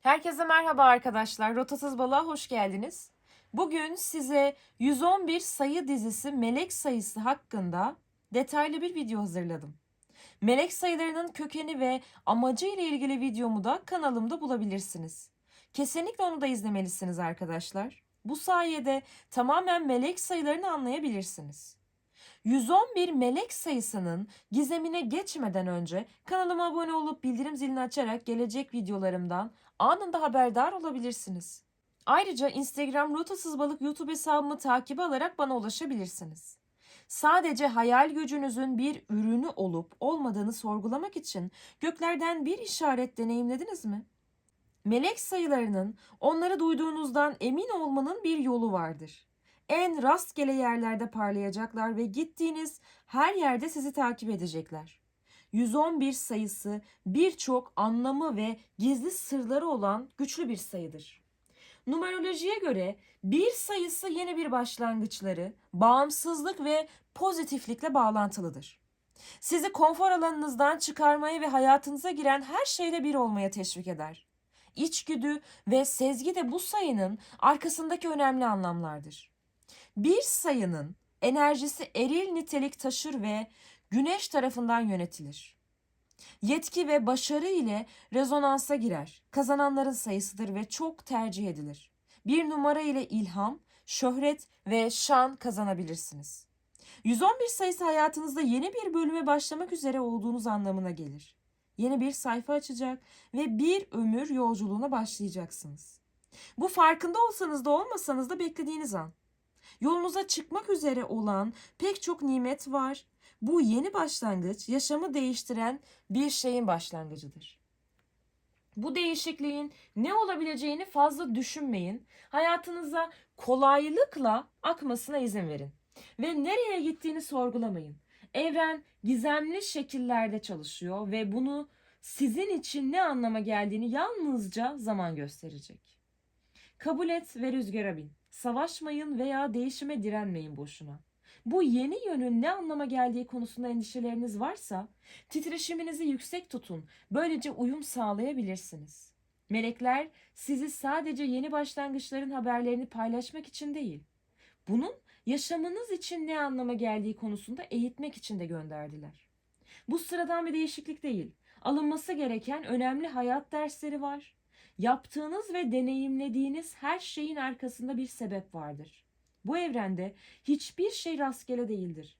Herkese merhaba arkadaşlar. Rotasız Balığa hoş geldiniz. Bugün size 111 sayı dizisi melek sayısı hakkında detaylı bir video hazırladım. Melek sayılarının kökeni ve amacı ile ilgili videomu da kanalımda bulabilirsiniz. Kesinlikle onu da izlemelisiniz arkadaşlar. Bu sayede tamamen melek sayılarını anlayabilirsiniz. 111 melek sayısının gizemine geçmeden önce kanalıma abone olup bildirim zilini açarak gelecek videolarımdan anında haberdar olabilirsiniz. Ayrıca Instagram Rotasız Balık YouTube hesabımı takip alarak bana ulaşabilirsiniz. Sadece hayal gücünüzün bir ürünü olup olmadığını sorgulamak için göklerden bir işaret deneyimlediniz mi? Melek sayılarının onları duyduğunuzdan emin olmanın bir yolu vardır. En rastgele yerlerde parlayacaklar ve gittiğiniz her yerde sizi takip edecekler. 111 sayısı birçok anlamı ve gizli sırları olan güçlü bir sayıdır. Numerolojiye göre bir sayısı yeni bir başlangıçları, bağımsızlık ve pozitiflikle bağlantılıdır. Sizi konfor alanınızdan çıkarmaya ve hayatınıza giren her şeyle bir olmaya teşvik eder. İçgüdü ve sezgi de bu sayının arkasındaki önemli anlamlardır. Bir sayının enerjisi eril nitelik taşır ve güneş tarafından yönetilir. Yetki ve başarı ile rezonansa girer. Kazananların sayısıdır ve çok tercih edilir. Bir numara ile ilham, şöhret ve şan kazanabilirsiniz. 111 sayısı hayatınızda yeni bir bölüme başlamak üzere olduğunuz anlamına gelir. Yeni bir sayfa açacak ve bir ömür yolculuğuna başlayacaksınız. Bu farkında olsanız da olmasanız da beklediğiniz an. Yolunuza çıkmak üzere olan pek çok nimet var. Bu yeni başlangıç yaşamı değiştiren bir şeyin başlangıcıdır. Bu değişikliğin ne olabileceğini fazla düşünmeyin. Hayatınıza kolaylıkla akmasına izin verin. Ve nereye gittiğini sorgulamayın. Evren gizemli şekillerde çalışıyor ve bunu sizin için ne anlama geldiğini yalnızca zaman gösterecek. Kabul et ve rüzgara bin. Savaşmayın veya değişime direnmeyin boşuna. Bu yeni yönün ne anlama geldiği konusunda endişeleriniz varsa titreşiminizi yüksek tutun. Böylece uyum sağlayabilirsiniz. Melekler sizi sadece yeni başlangıçların haberlerini paylaşmak için değil, bunun yaşamınız için ne anlama geldiği konusunda eğitmek için de gönderdiler. Bu sıradan bir değişiklik değil. Alınması gereken önemli hayat dersleri var. Yaptığınız ve deneyimlediğiniz her şeyin arkasında bir sebep vardır. Bu evrende hiçbir şey rastgele değildir.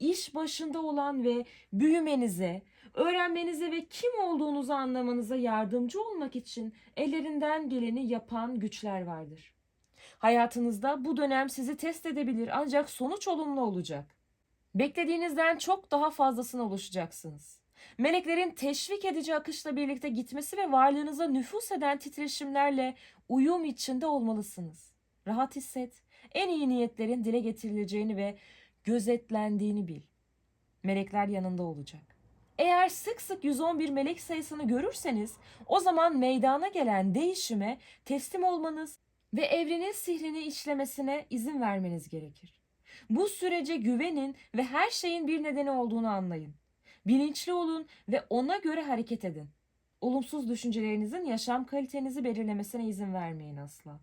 İş başında olan ve büyümenize, öğrenmenize ve kim olduğunuzu anlamanıza yardımcı olmak için ellerinden geleni yapan güçler vardır. Hayatınızda bu dönem sizi test edebilir ancak sonuç olumlu olacak. Beklediğinizden çok daha fazlasına ulaşacaksınız. Meleklerin teşvik edici akışla birlikte gitmesi ve varlığınıza nüfus eden titreşimlerle uyum içinde olmalısınız. Rahat hisset, en iyi niyetlerin dile getirileceğini ve gözetlendiğini bil. Melekler yanında olacak. Eğer sık sık 111 melek sayısını görürseniz o zaman meydana gelen değişime teslim olmanız ve evrenin sihrini işlemesine izin vermeniz gerekir. Bu sürece güvenin ve her şeyin bir nedeni olduğunu anlayın. Bilinçli olun ve ona göre hareket edin. Olumsuz düşüncelerinizin yaşam kalitenizi belirlemesine izin vermeyin asla.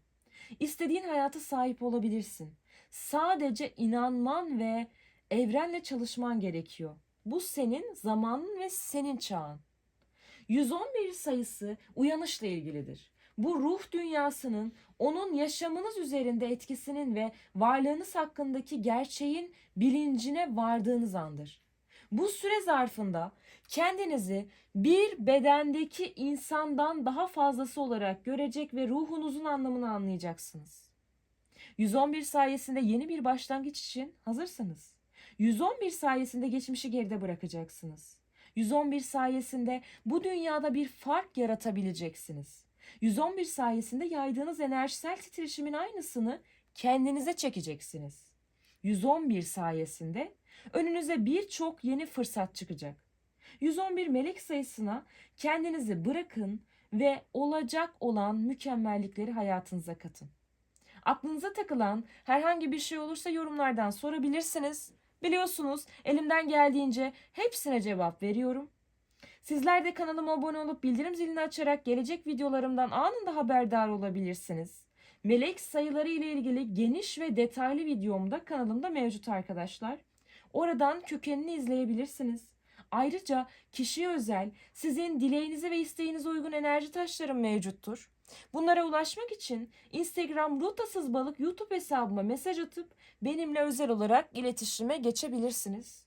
İstediğin hayata sahip olabilirsin. Sadece inanman ve evrenle çalışman gerekiyor. Bu senin zamanın ve senin çağın. 111 sayısı uyanışla ilgilidir. Bu ruh dünyasının onun yaşamınız üzerinde etkisinin ve varlığınız hakkındaki gerçeğin bilincine vardığınız andır. Bu süre zarfında kendinizi bir bedendeki insandan daha fazlası olarak görecek ve ruhunuzun anlamını anlayacaksınız. 111 sayesinde yeni bir başlangıç için hazırsınız. 111 sayesinde geçmişi geride bırakacaksınız. 111 sayesinde bu dünyada bir fark yaratabileceksiniz. 111 sayesinde yaydığınız enerjisel titreşimin aynısını kendinize çekeceksiniz. 111 sayesinde önünüze birçok yeni fırsat çıkacak. 111 melek sayısına kendinizi bırakın ve olacak olan mükemmellikleri hayatınıza katın. Aklınıza takılan herhangi bir şey olursa yorumlardan sorabilirsiniz. Biliyorsunuz elimden geldiğince hepsine cevap veriyorum. Sizler de kanalıma abone olup bildirim zilini açarak gelecek videolarımdan anında haberdar olabilirsiniz. Melek sayıları ile ilgili geniş ve detaylı videom da kanalımda mevcut arkadaşlar. Oradan kökenini izleyebilirsiniz. Ayrıca kişiye özel sizin dileğinize ve isteğinize uygun enerji taşlarım mevcuttur. Bunlara ulaşmak için Instagram Rotasız Balık YouTube hesabıma mesaj atıp benimle özel olarak iletişime geçebilirsiniz.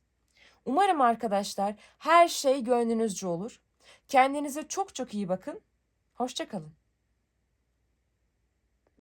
Umarım arkadaşlar her şey gönlünüzce olur. Kendinize çok çok iyi bakın. Hoşçakalın.